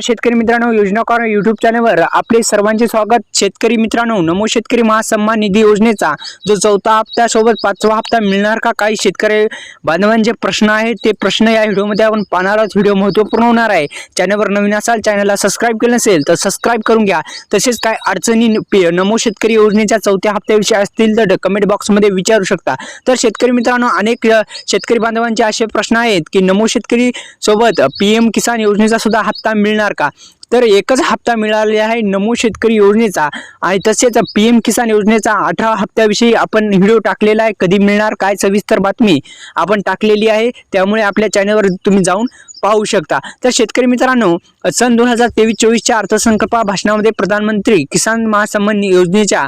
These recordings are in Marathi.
शेतकरी मित्रांनो योजनाकार युट्यूब चॅनलवर आपले सर्वांचे स्वागत. शेतकरी मित्रांनो नमो शेतकरी महासन्मान निधी योजनेचा जो चौथा हप्ता सोबत पाचवा हप्ता मिळणार का? काही शेतकरी बांधवांचे प्रश्न आहेत. ते प्रश्न या व्हिडिओमध्ये आपण पाहणार आहोत व्हिडिओ महत्त्वपूर्ण होणार आहे. चॅनलवर नवीन असाल चॅनलला सबस्क्राईब केलं नसेल तर सबस्क्राईब करून घ्या. तसेच काय अडचणी नमो शेतकरी योजनेच्या चौथ्या हप्त्याविषयी असतील तर कमेंट बॉक्समध्ये विचारू शकता. तर शेतकरी मित्रांनो अनेक शेतकरी बांधवांचे असे प्रश्न आहेत की नमो शेतकरी सोबत पी एम किसान योजनेचा सुद्धा हप्ता मिळणार का? तर एकच हप्ता मिळालेला आहे नमो शेतकरी योजनेचा आणि तसेच पी एम किसान योजनेचा अठरा हप्त्याविषयी आपण व्हिडिओ टाकलेला आहे. कधी मिळणार काय सविस्तर बातमी आपण टाकलेली आहे. त्यामुळे आपल्या चॅनलवर तुम्ही जाऊन पाहू शकता. तर शेतकरी मित्रांनो सन दोन हजार तेवीस चोवीसच्या अर्थसंकल्प भाषणामध्ये प्रधानमंत्री किसान महासन्मान योजनेच्या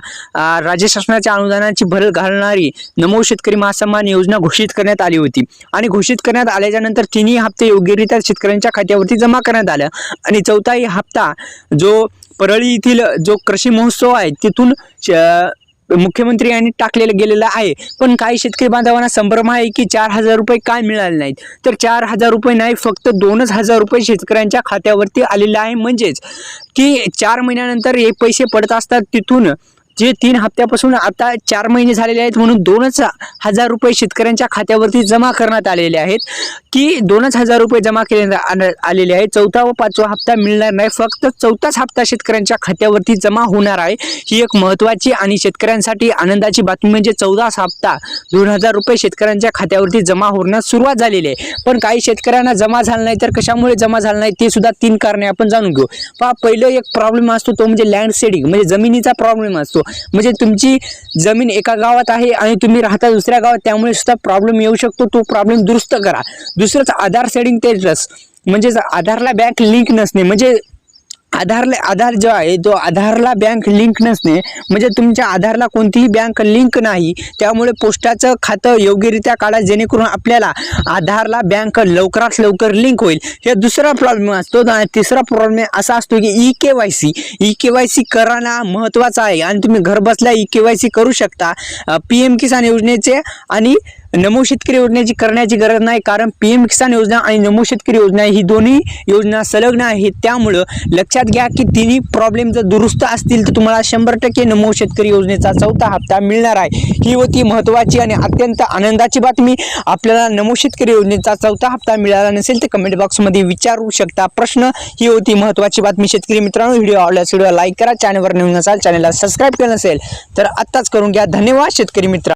राज्य शासनाच्या अनुदानाची भर घालणारी नमो शेतकरी महासन्मान योजना घोषित करण्यात आली होती. आणि घोषित करण्यात आल्याच्यानंतर तिन्ही हप्ते योग्यरित्या शेतकऱ्यांच्या खात्यावरती जमा करण्यात आल्या आणि चौथाही हप्ता जो परळी येथील जो कृषी महोत्सव आहे तिथून श- मुख्यमंत्री यांनी टाकलेलं गेलेलं आहे. पण काही शेतकरी बांधवांना संभ्रम आहे की चार हजार रुपये काय मिळाले नाहीत. तर चार हजार रुपये नाही फक्त दोनच हजार रुपये शेतकऱ्यांच्या खात्यावरती आलेले आहे. म्हणजेच की चार महिन्यानंतर हे पैसे पडत असतात तिथून जे तीन हप्त्यापासून आता चार महिने झालेले आहेत म्हणून दोनच हजार रुपये शेतकऱ्यांच्या खात्यावरती जमा करण्यात आलेले आहेत. की दोनच हजार रुपये जमा केले आण- आलेले आहेत. चौथा व पाचवा हप्ता मिळणार नाही. फक्त चौथाच हप्ता शेतकऱ्यांच्या खात्यावरती जमा होणार आहे. ही एक महत्त्वाची आणि शेतकऱ्यांसाठी आनंदाची बातमी म्हणजे चौदाच हप्ता दोन हजार रुपये शेतकऱ्यांच्या खात्यावरती जमा होण्यास सुरुवात झालेली आहे. पण काही शेतकऱ्यांना जमा झाला नाही तर कशामुळे जमा झाला नाही ते सुद्धा तीन कारणे आपण जाणून घेऊ. पहा पहिलं एक प्रॉब्लेम असतो तो म्हणजे लँड सेडिंग म्हणजे जमिनीचा प्रॉब्लेम असतो. म्हणजे तुमची जमीन एका गावात आहे आणि तुम्ही राहता दुसऱ्या गावात त्यामुळे सुद्धा प्रॉब्लेम येऊ शकतो. तो प्रॉब्लेम दुरुस्त करा. दुसरंच आधार सेडिंग तेच म्हणजेच आधारला बँक लिंक नसणे. म्हणजे आधारला आधार जो आहे तो आधारला बँक लिंक नसणे म्हणजे तुमच्या आधारला कोणतीही बँक लिंक नाही. त्यामुळे पोस्टाचं खातं योग्यरित्या काढा जेणेकरून आपल्याला आधारला बँक लवकरात लवकर लिंक होईल. हे दुसरा प्रॉब्लेम असतो आणि तिसरा प्रॉब्लेम असा असतो की E K Y C E K Y C करणं महत्त्वाचं आहे. आणि तुम्ही घरबसल्या ई के वाय सी करू शकता. पी एम किसान योजनेचे आणि नमो शेतकरी योजनेची करण्याची गरज नाही कारण पी एम किसान योजना आणि नमो शेतकरी योजना ही दोन्ही योजना संलग्न आहेत. त्यामुळं लक्षात घ्या की तिन्ही प्रॉब्लेम जर दुरुस्त असतील तर तुम्हाला शंभर टक्के नमो शेतकरी योजनेचा चौथा हप्ता मिळणार आहे. ही होती महत्त्वाची आणि अत्यंत आनंदाची बातमी. आपल्याला नमो शेतकरी योजनेचा चौथा हप्ता मिळाला नसेल तर कमेंट बॉक्समध्ये विचारू शकता प्रश्न. ही होती महत्त्वाची बातमी. शेतकरी मित्रांनो व्हिडिओ आवडल्यास व्हिडिओ लाईक करा. चॅनलवर नवीन असाल चॅनलला सबस्क्राईब केलं नसेल तर आत्ताच करून घ्या. धन्यवाद शेतकरी मित्र.